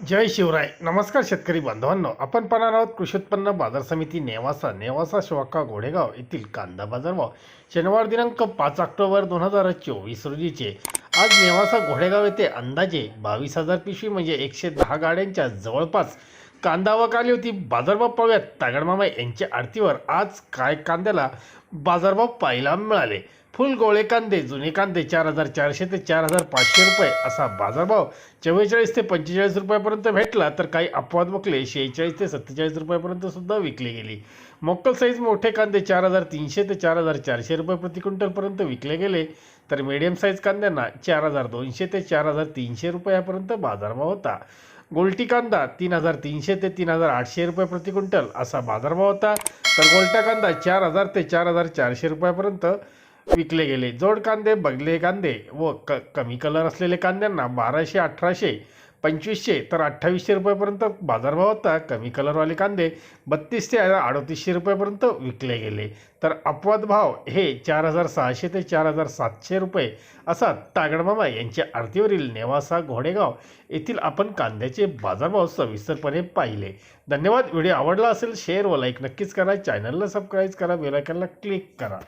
जय शिवराय. नमस्कार शेतकरी बांधवांनो. आपण पाहणार आहोत कृषी उत्पन्न बाजार समिती नेवासा नेवासा शिवाका घोडेगाव येथील कांदा बाजारभाव. शनिवार दिनांक पाच ऑक्टोबर दोन हजार चोवीस रोजीचे. आज नेवासा घोडेगाव येथे अंदाजे बावीस हजार पिशवी म्हणजे एकशे दहा गाड्यांच्या जवळपास कांदा आवक आली होती. बाजारभाव पाहूयात. तागडमामा यांच्या आरतीवर आज काय कांद्याला बाजारभाव पाहायला मिळाले? फुल गोळे कांदे जुने कांदे चार हजार चारशे ते चार हजार पाचशे रुपये असा बाजारभाव चव्वेचाळीस ते पंचेचाळीस रुपयापर्यंत भेटला तर काही अपवाद बकले शेहेचाळीस ते सत्तेचाळीस रुपयापर्यंत सुद्धा विकली गेली. मोक्कल साईज मोठे कांदे चार हजार तीनशे ते चार हजार चारशे रुपये प्रति क्विंटलपर्यंत विकले गेले. तर मीडियम साईज कांद्यांना चार हजार दोनशे ते चार हजार तीनशे रुपयापर्यंत बाजारभाव होता. गोल्टी कांदा तीन हजार तीनशे ते तीन हजार आठशे रुपये प्रति क्विंटल असा बाजारभाव होता. तर गोल्टा कांदा चार हजार ते चार हजार चारशे रुपयापर्यंत विकले गेले. जोड कांदे बगले कांदे व क कमी कलर असलेले कांद्यांना बाराशे अठराशे पंचवीसशे तर अठ्ठावीसशे रुपयापर्यंत बाजारभाव होता कमी कलरवाले कांदे बत्तीस ते अडतीसशे रुपयापर्यंत विकले गेले. तर अपवाद भाव हे चार हजार सहाशे ते चार हजार सातशे रुपये असा तागडमामा यांच्या आरतीवरील नेवासा घोडेगाव येथील आपण कांद्याचे बाजारभाव सविस्तरपणे पाहिले. धन्यवाद. व्हिडिओ आवडला असेल शेअर व लाईक नक्कीच करा. चॅनलला सबस्क्राईब करा. बेलायकनला क्लिक करा.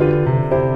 Música